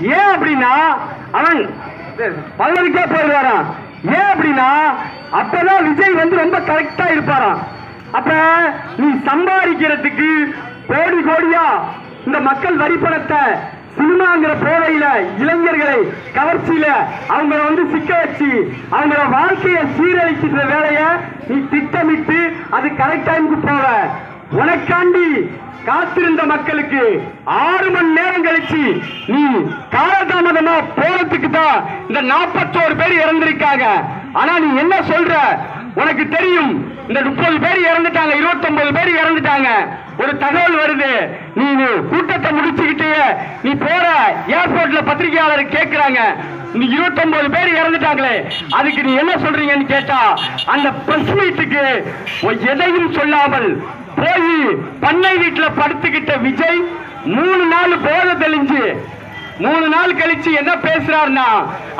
ஏன் அப்படின்னா அவன் பல்லவிக்கே போயிடுவாராம். ஏன் அப்படின்னா அப்பதான் விஜய் வந்து ரொம்ப கரெக்டா இருப்பாராம். அப்ப நீ சம்பாதிக்கிறதுக்கு கோடி கோடியா? இந்த மக்கள் வரி பணத்தை சினிமாங்கிற போதையில இளைஞர்களை கவர்ச்சியில அவங்கள வந்து சிக்க வச்சு அவங்கள வாழ்க்கையை சீரழிக்கிற வேலையை நீ திட்டமிட்டு அது கரெக்ட் டைமுக்கு போவ. உனக்காண்டி காத்திருந்த மக்களுக்கு ஆறு மணி நேரம் கழிச்சு நீ காலதாமதமா போறதுக்கு தான் இந்த நாற்பத்தோரு பேர் இறந்திருக்காங்க. ஆனா நீ என்ன சொல்ற? உனக்கு தெரியும் இந்த முப்பது பேர் இறந்துட்டாங்க இருபத்தொன்பது பேர் இறந்துட்டாங்க. ஒரு தகவல் வருது. நீ கூட்டத்தை முடிச்சுக்கிட்டு நீ போற ஏர்போர்ட்ல பத்திரிகையாளர் கேக்குறாங்க. நீ இருபத்தொன்பது பேர் இறந்துட்டாங்களே. அதுக்கு நீ என்ன சொல்றீங்கன்னு கேட்டா அந்த பிரஸ் மீட்டுக்கு எதையும் சொல்லாமல் போய் பண்ணை வீட்டுல படுத்துக்கிட்ட விஜய் மூணு நாள் போத தெளிஞ்சு மூணு நாள் கழிச்சு என்ன பேசுறாருன்னா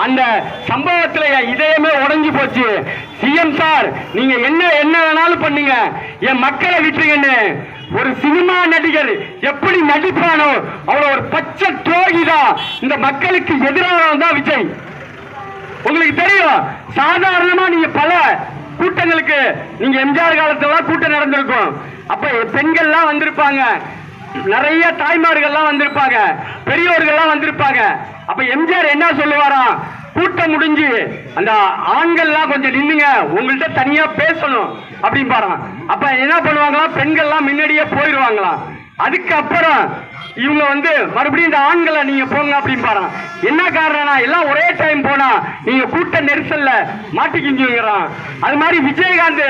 அந்த சம்பவத்துல என் இதயமே உடஞ்சி போச்சு. சிஎம் சார் நீங்க என்ன என்ன வேணாலும் பண்ணுங்க. என் மக்களை விட்டுருங்கன்னு ஒரு சினிமா நடிகர் எப்படி நடிப்பானோ அவ்வளோ ஒரு பச்சை துரோகி தான் இந்த மக்களுக்கு எதிரானவன் தான் விஜய். உங்களுக்கு தெரியும் சாதாரணமா நீங்க பல கூட்டங்களுக்கு நீங்க எம்ஜிஆர் காலத்துல கூட்டம் நடந்திருக்கும். அப்ப பெண்கள்லாம் வந்திருப்பாங்க. நிறைய தாய்மார்கள்லாம் வந்திருப்பாங்க. பெரியோர்கள்லாம் வந்திருப்பாங்க. அப்ப எம்ஜிஆர் என்ன சொல்லுவாராம் கூட்டம் முடிஞ்சு அந்த ஆண்கள்லாம் கொஞ்சம் நின்னுங்க உங்கள்கிட்ட தனியா பேசணும் அப்படின்னு பாருங்க அப்ப என்ன பண்ணுவாங்களாம்? பெண்கள்லாம் முன்னாடியே போயிடுவாங்களாம் அதுக்கப்புறம் இவங்க வந்து மறுபடியும் இந்த ஆண்களை நீங்க போங்க அப்படின்னு அப்படின்பாராம் என்ன காரணம்னா எல்லாம் ஒரே டைம் போனா நீங்க கூட்ட நெரிசல்ல மாட்டிக்கிங்கிறான் அது மாதிரி விஜயகாந்த்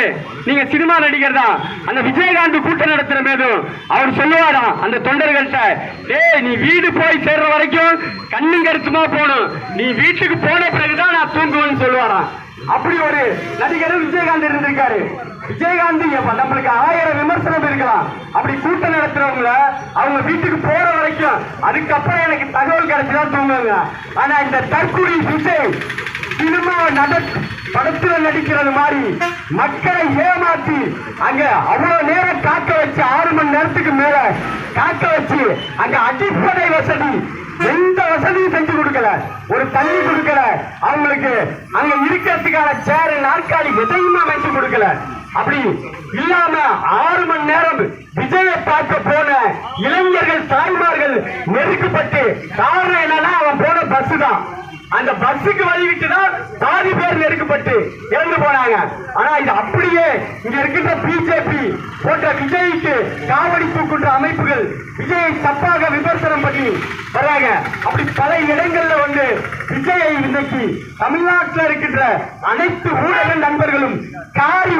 நீங்க சினிமா நடிகர் தான் அந்த விஜயகாந்த் கூட்டம் நடத்துற போதும் அவர் சொல்லுவாராம் அந்த தொண்டர்கள்ட்ட டேய் நீ வீடு போய் சேர்ற வரைக்கும் கண்ணும் கருத்துமா போகணும். நீ வீட்டுக்கு போன பிறகுதான் நான் தூங்குவேன்னு சொல்லுவாராம் அப்படி ஒரு நடிகர் விஜயகாந்த் இருந்திருக்காரு. விஜயகாந்த் நம்மளுக்கு ஆயிரம் விமர்சனம் இருக்கலாம். அப்படி கூட்டம் நடத்துறவங்கள அவங்க வீட்டுக்கு போற வரைக்கும் அதுக்கப்புறம் எனக்கு தகவல் கிடைச்சதா தூங்குவாங்க. ஆனா இந்த தற்கொலை விஜய் சினிமா நட படத்துல நடிக்கிறது மாதிரி மக்களை ஏமாத்தி அங்க அவ்வளவு நேரம் காக்க வச்சு ஆறு மணி நேரத்துக்கு மேல காக்க வச்சு அங்க அடிப்படை வசதி கொடுக்கல. ஒரு தண்ணி கொடுக்கல. அவங்களுக்கு அங்க இருக்கிறதுக்கான சேரு நாற்காலி எதையுமே அமைச்சு கொடுக்கல. அப்படி இல்லாம ஆறு மணி நேரம் விஜயை பார்க்க போன இளைஞர்கள் தாய்மார்கள் நெருக்கப்பட்டு காரணம் என்னன்னா அவன் போன பஸ் தான். அந்த பஸ்ஸுக்கு வழிவிட்டு தான் பாதி பேர் நெருக்கப்பட்டு இறந்து போனாங்க. ஆனா இது அப்படியே இங்க இருக்கின்ற பிஜேபி போன்ற விஜய்க்கு காவடி தூக்குன்ற அமைப்புகள் விஜயை தப்பாக விமர்சனம் பண்ணி வர்றாங்க. அப்படி பல இடங்கள்ல வந்து விஜயை இன்னைக்கு தமிழ்நாட்டில் இருக்கின்ற அனைத்து ஊடக நண்பர்களும் காரி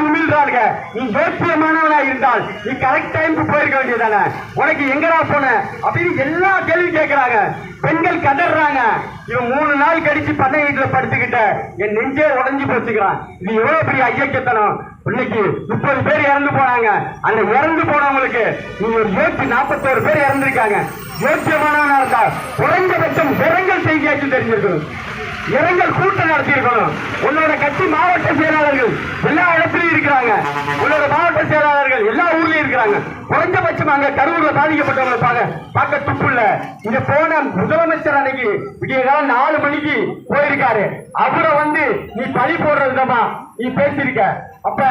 நீ யோசியமானவனா இருந்தால் நீ கரெக்ட் டைமுக்கு போயிருக்க வேண்டியதானே உனக்கு எங்கடா போன? அப்படின்னு எல்லா கேள்வி கேட்கிறாங்க பெண்கள் கதறாங்க. இவன் மூணு நாள் கழிச்சு பண்ணை வீட்டுல படுத்துக்கிட்ட. என் நெஞ்சே உடஞ்சி போச்சுக்கிறான். இது எவ்வளவு பெரிய ஐயக்கத்தனம்? இன்னைக்கு முப்பது பேர் இறந்து போனாங்க. அந்த இறந்து போனவங்களுக்கு நீங்க ஒரு யோசிச்சு நாற்பத்தோரு பேர் இறந்திருக்காங்க. யோசியமானவனா இருந்தா குறைந்தபட்சம் விரங்கல் செய்தியாச்சும் தெரிஞ்சிருக்கணும். இரங்கல் கூட்டம் நடத்தியிருக்கணும். உன்னோட கட்சி மாவட்ட செயலாளர்கள் எல்லா இடத்துலயும் இருக்கிறாங்க. உன்னோட மாவட்ட செயலாளர்கள் எல்லா ஊர்லயும் இருக்கிறாங்க. குறைஞ்சபட்சம் அங்க கரூர்ல பாதிக்கப்பட்டவங்களை பார்க்க பார்க்க துப்பு இல்ல. இங்க போன முதலமைச்சர் அன்னைக்கு விடிய நாலு மணிக்கு போயிருக்காரு. அவரை வந்து நீ பழி போடுற விதமா நீ பேசியிருக்க. அப்ப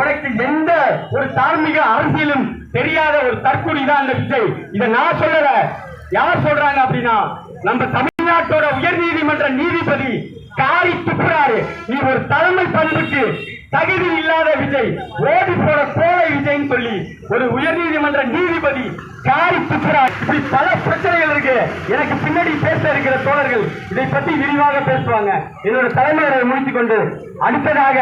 உனக்கு எந்த ஒரு தார்மீக அரசியலும் தெரியாத ஒரு தற்கொலை தான் அந்த விஜய். இதை நான் சொல்லல. யார் சொல்றாங்க அப்படின்னா நம்ம தமிழ் தமிழ்நாட்டோட உயர் நீதிமன்ற நீதிபதி காரி துப்புறாரு. நீ ஒரு தலைமை பண்புக்கு தகுதி இல்லாத விஜய் ஓடி போற கோலை விஜய்னு சொல்லி ஒரு உயர் நீதிமன்ற நீதிபதி காரி துப்புறார். இப்படி பல பிரச்சனைகள் இருக்கு. எனக்கு பின்னாடி பேச இருக்கிற தோழர்கள் இதை பத்தி விரிவாக பேசுவாங்க. என்னோட தலைமையை முடித்துக் கொண்டு அடுத்ததாக